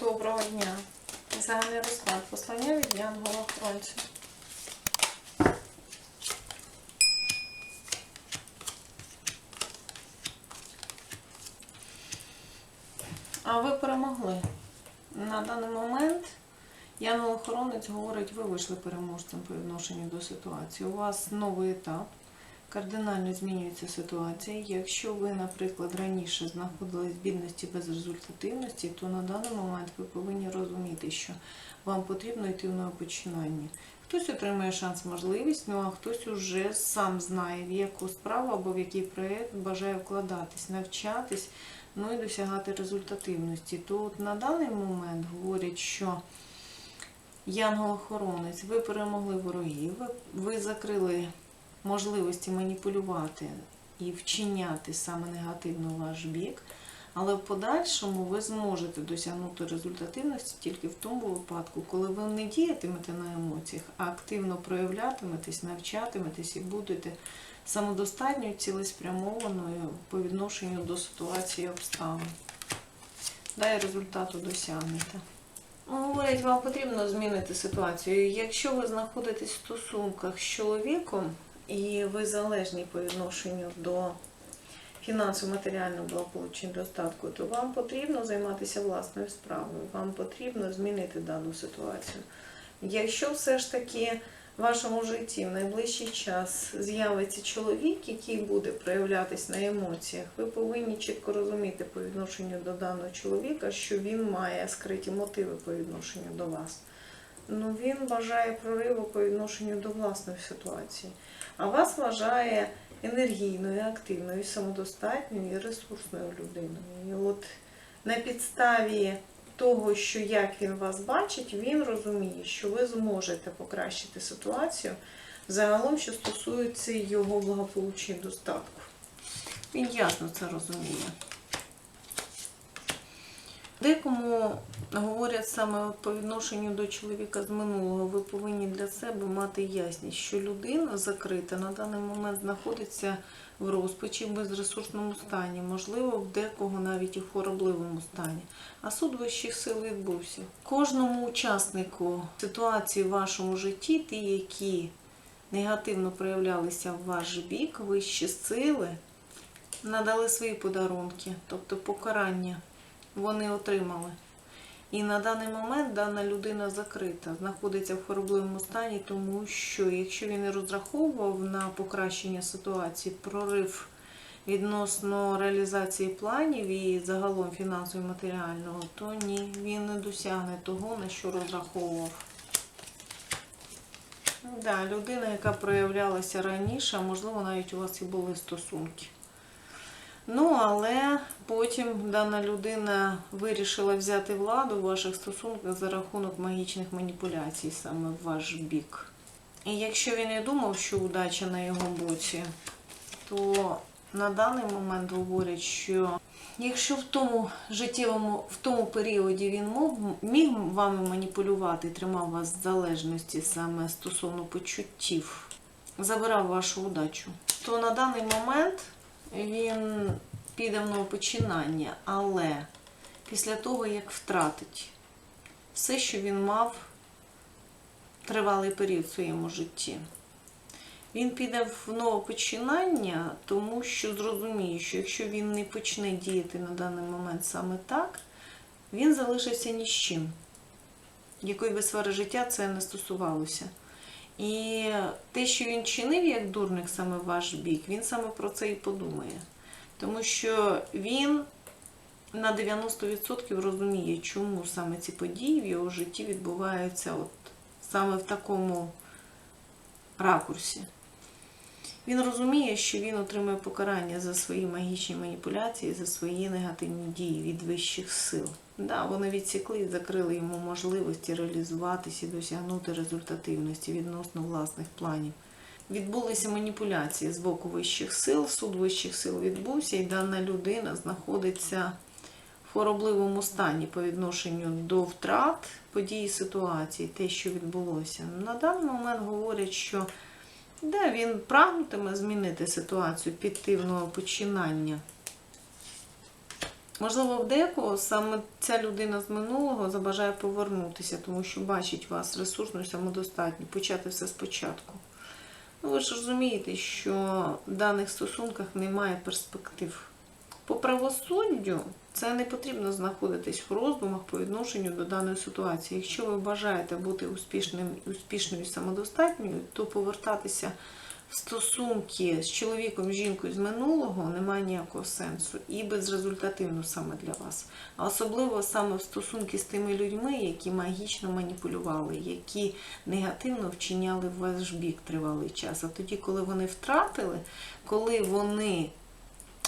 Доброго дня. Загальний розклад. Послання від Янгола Охоронця. А ви перемогли. На даний момент Янгол Охоронець говорить, ви вийшли переможцем по відношенню до ситуації. У вас новий етап. Кардинально змінюється ситуація. Якщо ви, наприклад, раніше знаходились в бідності без результативності, то на даний момент ви повинні розуміти, що вам потрібно йти в нове починання. Хтось отримає шанс, можливість, ну а хтось уже сам знає, в яку справу або в який проєкт бажає вкладатись, навчатись, ну і досягати результативності. То от на даний момент говорять, що Янгол-охоронець, ви перемогли ворогів, ви закрили можливості маніпулювати і вчиняти саме негативно ваш бік, але в подальшому ви зможете досягнути результативності тільки в тому випадку, коли ви не діятимете на емоціях, а активно проявлятиметесь, навчатиметесь і будете самодостатньою, цілеспрямованою по відношенню до ситуації обставин. Да, і результату досягнете. Ну, Говорять, вам потрібно змінити ситуацію. Якщо ви знаходитесь в стосунках з чоловіком і ви залежні по відношенню до фінансово-матеріального благополуччя достатку, то вам потрібно займатися власною справою, вам потрібно змінити дану ситуацію. Якщо все ж таки в вашому житті в найближчий час з'явиться чоловік, який буде проявлятись на емоціях, ви повинні чітко розуміти по відношенню до даного чоловіка, що він має скриті мотиви по відношенню до вас. Ну, він бажає прориву по відношенню до власної ситуації, а вас вважає енергійною, активною, самодостатньою і ресурсною людиною. І от на підставі того, що як він вас бачить, він розуміє, що ви зможете покращити ситуацію загалом, що стосується його благополуччя і достатку. Він ясно це розуміє. Декому говорять саме по відношенню до чоловіка з минулого, ви повинні для себе мати ясність, що людина закрита на даний момент знаходиться в розпачі, в безресурсному стані, можливо, в декого навіть і в хворобливому стані. А суд вищих сил відбувся. Кожному учаснику ситуації в вашому житті, ті, які негативно проявлялися в ваш бік, вищі сили надали свої подарунки, тобто покарання вони отримали. І на даний момент дана людина закрита, знаходиться в хворобливому стані, тому що якщо він не розраховував на покращення ситуації, прорив відносно реалізації планів і загалом фінансово і матеріального, то ні, він не досягне того, на що розраховував. Да, людина, яка проявлялася раніше, можливо навіть у вас і були стосунки. Ну, але потім дана людина вирішила взяти владу в ваших стосунках за рахунок магічних маніпуляцій саме в ваш бік. І якщо він і думав, що удача на його боці, то на даний момент говорять, що якщо в тому життєвому, в тому періоді він міг вами маніпулювати, тримав вас в залежності саме стосовно почуттів, забирав вашу удачу, то на даний момент він піде в нове починання, але після того, як втратить все, що він мав тривалий період в своєму житті, він піде в нове починання, тому що зрозуміє, що якщо він не почне діяти на даний момент саме так, він залишиться ні з чим. Якої би сфери життя це не стосувалося. І те, що він чинив як дурник саме ваш бік, він саме про це і подумає. Тому що він на 90% розуміє, чому саме ці події в його житті відбуваються от саме в такому ракурсі. Він розуміє, що він отримує покарання за свої магічні маніпуляції, за свої негативні дії від вищих сил. Да, вони відсікли і закрили йому можливості реалізуватися і досягнути результативності відносно власних планів. Відбулися маніпуляції з боку вищих сил, суд вищих сил відбувся, і дана людина знаходиться в хворобливому стані по відношенню до втрат подій ситуації, те, що відбулося. На даний момент говорять, що да, він прагнутиме змінити ситуацію, підтивного в починання. Можливо, в декого саме ця людина з минулого забажає повернутися, тому що бачить вас ресурсною, самодостатньо, почати все спочатку. Ну, ви ж розумієте, що в даних стосунках немає перспектив. По правосуддю це не потрібно знаходитись в роздумах по відношенню до даної ситуації. Якщо ви бажаєте бути успішним, успішною і самодостатньою, то повертатися в стосунки з чоловіком, жінкою з минулого немає ніякого сенсу і безрезультативно саме для вас. А особливо саме в стосунки з тими людьми, які магічно маніпулювали, які негативно вчиняли в ваш бік тривалий час. А тоді, коли вони втратили, коли вони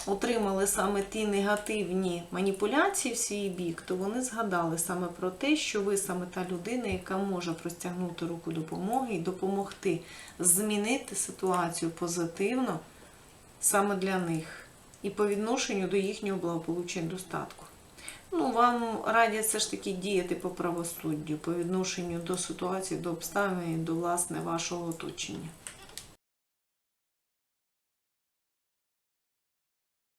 отримали саме ті негативні маніпуляції в свій бік, то вони згадали саме про те, що ви саме та людина, яка може простягнути руку допомоги і допомогти змінити ситуацію позитивно саме для них і по відношенню до їхнього благополуччя і достатку. Ну, вам радять все ж таки діяти по правосуддю, по відношенню до ситуації, до обставин, до власне вашого оточення.